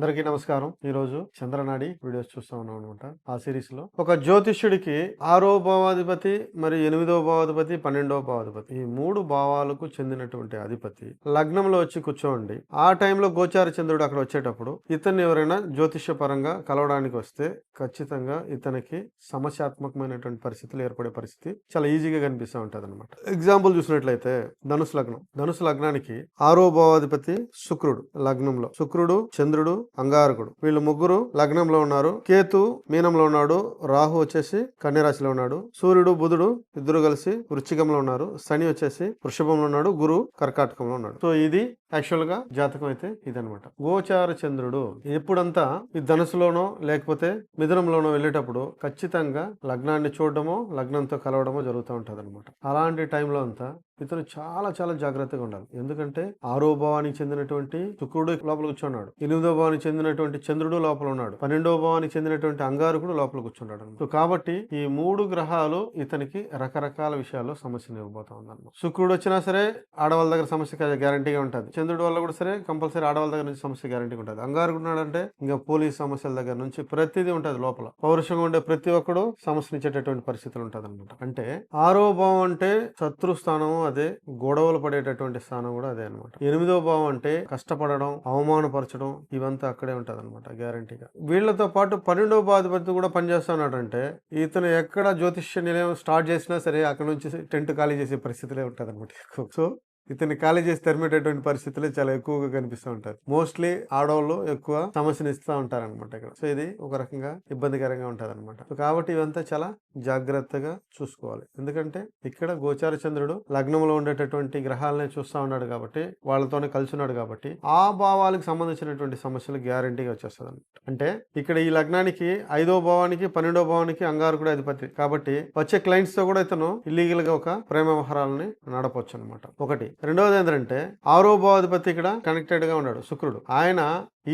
అందరికీ నమస్కారం. ఈరోజు చంద్రనాడి వీడియోస్ చూస్తా ఉన్నాం అనమాట ఆ సిరీస్లో ఒక జ్యోతిష్యుడికి ఆరో భావాధిపతి మరి ఎనిమిదో భావాధిపతి పన్నెండవ భావాధిపతి ఈ మూడు భావాలకు చెందినటువంటి అధిపతి లగ్నంలో వచ్చి కూర్చోండి. ఆ టైంలో గోచార చంద్రుడు అక్కడ వచ్చేటప్పుడు ఇతన్ని ఎవరైనా జ్యోతిష్య పరంగా కలవడానికి వస్తే ఖచ్చితంగా ఇతనికి సమస్యాత్మకమైనటువంటి పరిస్థితులు ఏర్పడే పరిస్థితి చాలా ఈజీగా కనిపిస్తూ ఉంటుంది అనమాట ఎగ్జాంపుల్ చూసినట్లయితే ధనుసు లగ్నం. ధనుసు లగ్నానికి ఆరో భావాధిపతి శుక్రుడు లగ్నంలో. శుక్రుడు చంద్రుడు అంగారకుడు. వీళ్ళు ముగ్గురు లగ్నంలో ఉన్నారు. కేతు మీనంలో ఉన్నాడు. రాహు వచ్చేసి కన్యరాశిలో ఉన్నాడు. సూర్యుడు బుధుడు ఇద్దరు కలిసి వృశ్చికంలో ఉన్నారు. శని వచ్చేసి వృషభంలో ఉన్నాడు. గురు కర్కాటకంలో ఉన్నాడు. సో ఇది యాక్చువల్గా జాతకం అయితే ఇదనమాట గోచార చంద్రుడు ఎప్పుడంతా ఈ ధనుసులోనో లేకపోతే మిథునంలోనో వెళ్ళేటప్పుడు ఖచ్చితంగా లగ్నాన్ని చూడడమో లగ్నంతో కలవడమో జరుగుతూ ఉంటుంది అనమాట అలాంటి టైంలో అంతా ఇతను చాలా చాలా జాగ్రత్తగా ఉండాలి. ఎందుకంటే ఆరో భావానికి చెందినటువంటి శుక్రుడు లోపల కూర్చున్నాడు. ఎనిమిదో భావానికి చెందినటువంటి చంద్రుడు లోపల ఉన్నాడు. పన్నెండో భావానికి చెందినటువంటి అంగారకుడు లోపల కూర్చున్నాడు సో కాబట్టి ఈ మూడు గ్రహాలు ఇతనికి రకరకాల విషయాల్లో సమస్యను ఇవ్వబోతా ఉందన్నమాట. శుక్రుడు వచ్చినా సరే ఆడవాళ్ళ దగ్గర సమస్య గ్యారంటీగా ఉంటుంది. చంద్రుడు వల్ల కూడా సరే కంపల్సరీ ఆడవాళ్ళ దగ్గర నుంచి సమస్య గ్యారంటీగా ఉంటుంది. అంగారకుడు ఉన్నాడంటే ఇంకా పోలీస్ సమస్యల దగ్గర నుంచి ప్రతిదీ ఉంటుంది లోపల. పౌరుషంగా ఉండే ప్రతి ఒక్కడు సమస్యనిచ్చేటటువంటి పరిస్థితులు ఉంటుంది అనమాట అంటే ఆరో భావం అంటే శత్రు స్థానం అదే గొడవలు పడేటటువంటి స్థానం కూడా అదే అనమాట ఎనిమిదో భావం అంటే కష్టపడడం అవమానపరచడం ఇవంతా అక్కడే ఉంటది అనమాట గ్యారంటీగా వీళ్ళతో పాటు పన్నెండవ బాధిపతి కూడా పనిచేస్తున్నాడంటే ఇతను ఎక్కడ జ్యోతిష్య నిలయం స్టార్ట్ చేసినా సరే అక్కడ నుంచి టెంట్ ఖాళీ చేసే పరిస్థితులే ఉంటుంది అనమాట సో ఇతన్ని ఖాళీ చేసి తరిమేటటువంటి పరిస్థితులే చాలా ఎక్కువగా కనిపిస్తూ ఉంటారు. మోస్ట్లీ ఆడవాళ్ళు ఎక్కువ సమస్యను ఇస్తూ ఉంటారు అనమాట ఇక్కడ. సో ఇది ఒక రకంగా ఇబ్బందికరంగా ఉంటుంది అనమాట కాబట్టి ఇవంతా చాలా జాగ్రత్తగా చూసుకోవాలి. ఎందుకంటే ఇక్కడ గోచార చంద్రుడు లగ్నంలో ఉండేటటువంటి గ్రహాలనే చూస్తూ ఉన్నాడు కాబట్టి వాళ్ళతోనే కలిసి ఉన్నాడు కాబట్టి ఆ భావాలకు సంబంధించినటువంటి సమస్యలు గ్యారంటీగా వచ్చేస్తుంది అనమాట అంటే ఇక్కడ ఈ లగ్నానికి ఐదో భావానికి పన్నెండో భావానికి అంగారకుడు అధిపతి. కాబట్టి వచ్చే క్లయింట్స్తో కూడా ఇతను ఇల్లీగల్గా ఒక ప్రేమ వ్యవహారాలని నడపొచ్చు అనమాట ఒకటి. రెండవది ఏంటంటే ఆరో భావాధిపతి ఇక్కడ కనెక్టెడ్గా ఉన్నాడు శుక్రుడు. ఆయన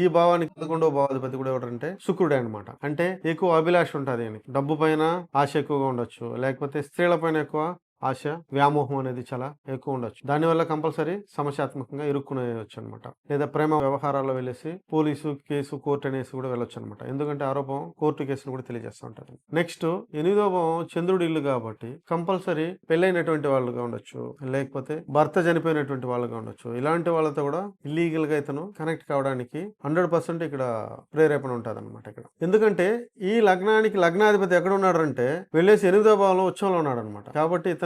ఈ భావానికి పదకొండవ భావాధిపతి కూడా ఎవరంటే శుక్రుడే అనమాట అంటే ఎక్కువ అభిలాష ఉంటుంది ఆయనకి. డబ్బు పైన ఆశ ఎక్కువగా ఉండొచ్చు లేకపోతే స్త్రీల పైన ఎక్కువ ఆశ వ్యామోహం అనేది చాలా ఎక్కువ ఉండొచ్చు. దానివల్ల కంపల్సరీ సమస్యాత్మకంగా ఇరుక్కునేయచ్చు అనమాట లేదా ప్రేమ వ్యవహారాల్లో వెళ్ళేసి పోలీసు కేసు కోర్టు అనేసి కూడా వెళ్ళొచ్చు అనమాట ఎందుకంటే ఆరోపం కోర్టు కేసును కూడా తెలియజేస్తూ ఉంటుంది నెక్స్ట్ ఎనిమిదో భావం చంద్రుడి ఇల్లు కాబట్టి కంపల్సరీ పెళ్ళైనటువంటి వాళ్ళుగా ఉండొచ్చు. లేకపోతే భర్త చనిపోయినటువంటి వాళ్ళుగా ఉండొచ్చు. ఇలాంటి వాళ్ళతో కూడా ఇల్లీగల్గా ఇతను కనెక్ట్ కావడానికి హండ్రెడ్ పర్సెంట్ ఇక్కడ ప్రేరేపణ ఉంటుంది అనమాట ఇక్కడ. ఎందుకంటే ఈ లగ్నానికి లగ్నాధిపతి ఎక్కడ ఉన్నాడంటే వెళ్ళేసి ఎనిమిదో భావంలో ఉత్సవంలో ఉన్నాడు అనమాట కాబట్టి ఇతను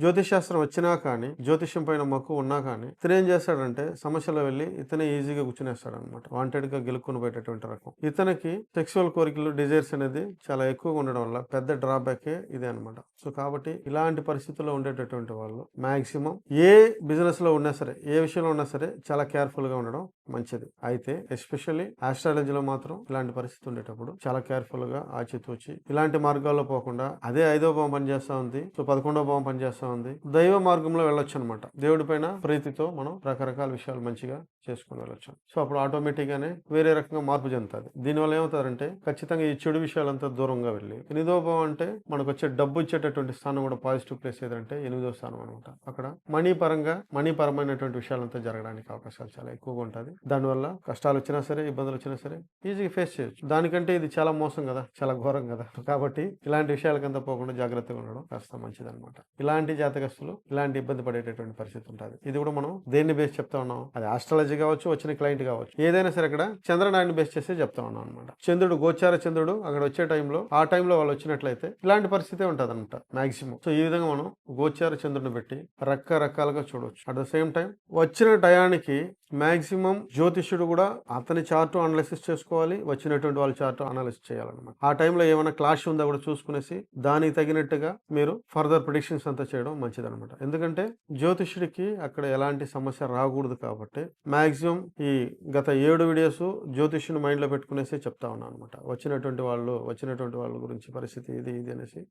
జ్యోతిష్ శాస్త్రం వచ్చినా కానీ జ్యోతిష్యం పైన మక్కువ ఉన్నా కానీ ఇతను ఏం చేస్తాడంటే సమస్యలో వెళ్ళి ఇతనే ఈజీగా కూర్చునేస్తాడు అనమాట వాంటెడ్గా గెలుక్కుని పోయేటటువంటి రకం. ఇతనికి సెక్సువల్ కోరికలు డిజైర్స్ అనేది చాలా ఎక్కువగా ఉండడం వల్ల పెద్ద డ్రాబ్యాకే ఇదే అనమాట సో కాబట్టి ఇలాంటి పరిస్థితుల్లో ఉండేటటువంటి వాళ్ళు మాక్సిమం ఏ బిజినెస్లో ఉన్నా సరే ఏ విషయంలో ఉన్నా సరే చాలా కేర్ఫుల్గా ఉండడం మంచిది. అయితే ఎస్పెషల్లీ ఆస్ట్రాలజీలో మాత్రం ఇలాంటి పరిస్థితి ఉండేటప్పుడు చాలా కేర్ఫుల్గా ఆచితూచి ఇలాంటి మార్గాల్లో పోకుండా అదే ఐదో భావం పనిచేస్తా ఉంది. సో పదకొండో భావం పనిచేస్తూ ఉంది. దైవ మార్గంలో వెళ్ళొచ్చు అనమాట దేవుడి పైన ప్రీతితో మనం రకరకాల విషయాలు మంచిగా చేసుకుని వెళ్ళొచ్చు సో అప్పుడు ఆటోమేటిక్ గానే వేరే రకంగా మార్పు చెందుతుంది. దీనివల్ల ఏమవుతారంటే ఖచ్చితంగా ఈ చెడు విషయాలంతా దూరంగా వెళ్ళి ఎనిమిదో భావం అంటే మనకు వచ్చే డబ్బు ఇచ్చేటటువంటి స్థానం కూడా పాజిటివ్ ప్లేస్ ఏదంటే ఎనిమిదో స్థానం అనమాట. అక్కడ మనీ పరంగా మనీ పరమైనటువంటి విషయాలంతా జరగడానికి అవకాశాలు చాలా ఎక్కువగా ఉంటుంది. దానివల్ల కష్టాలు వచ్చినా సరే ఇబ్బందులు వచ్చినా సరే ఈజీగా ఫేస్ చేయొచ్చు. దానికంటే ఇది చాలా మోసం కదా చాలా ఘోరం కదా. కాబట్టి ఇలాంటి విషయాలకంతా పోకుండా జాగ్రత్తగా ఉండడం కాస్త మంచిదనమాట ఇలాంటి జాతకస్తులు ఇలాంటి ఇబ్బంది పడేటటువంటి పరిస్థితి ఉంటుంది. ఇది కూడా మనం దేన్ని బేస్ చెప్తా ఉన్నాం? అది ఆస్ట్రాలజీ కావచ్చు వచ్చిన క్లయింట్ కావచ్చు. ఏదైనా సరే అక్కడ చంద్రనాడిని బేస్ చేస్తే చెప్తా ఉన్నాం అనమాట చంద్రుడు గోచార చంద్రుడు అక్కడ వచ్చే టైంలో ఆ టైంలో వాళ్ళు వచ్చినట్లయితే ఇలాంటి పరిస్థితి ఉంటుంది అనమాట మాక్సిమం సో ఈ విధంగా మనం గోచార చంద్రుడిని పెట్టి రకరకాలుగా చూడవచ్చు అట్ ద సేమ్ టైం వచ్చిన టయానికి మ్యాక్సిమం జ్యోతిష్యుడు కూడా అతని చార్ట్ అనలిసిస్ చేసుకోవాలి వచ్చినటువంటి వాళ్ళ చార్ట్ అనాలిసిస్ చేయాలన్నమాట. ఆ టైంలో ఏమైనా క్లాష్ ఉందా కూడా చూసుకునేసి దానికి తగినట్టుగా మీరు ఫర్దర్ ప్రిడిక్షన్స్ అంతా చేయడం మంచిదన్నమాట. ఎందుకంటే జ్యోతిష్యుడికి అక్కడ ఎలాంటి సమస్య రాకూడదు కాబట్టి మ్యాక్సిమం ఈ గత ఏడు వీడియోస్ జ్యోతిష్యుని మైండ్లో పెట్టుకునేసి చెప్తా ఉన్నాను అనమాట వచ్చినటువంటి వాళ్ళు వచ్చినటువంటి వాళ్ళ గురించి పరిస్థితి ఇది ఇది అనేసి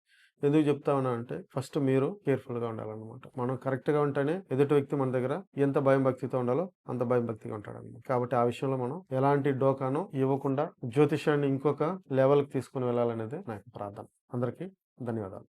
ఎందుకు చెప్తా ఉన్నా అంటే ఫస్ట్ మీరు కేర్ఫుల్గా ఉండాలన్నమాట. మనం కరెక్ట్గా ఉంటేనే ఎదుటి వ్యక్తి మన దగ్గర ఎంత భయం భక్తితో ఉండాలో అంత భయభక్తిగా భక్తిగా ఉంటాడు కాబట్టి ఆ విషయంలో మనం ఎలాంటి డోకాను ఇవ్వకుండా జ్యోతిషాన్ని ఇంకొక లెవెల్కి తీసుకుని వెళ్ళాలనేది నాకు ప్రార్థన. అందరికీ ధన్యవాదాలు.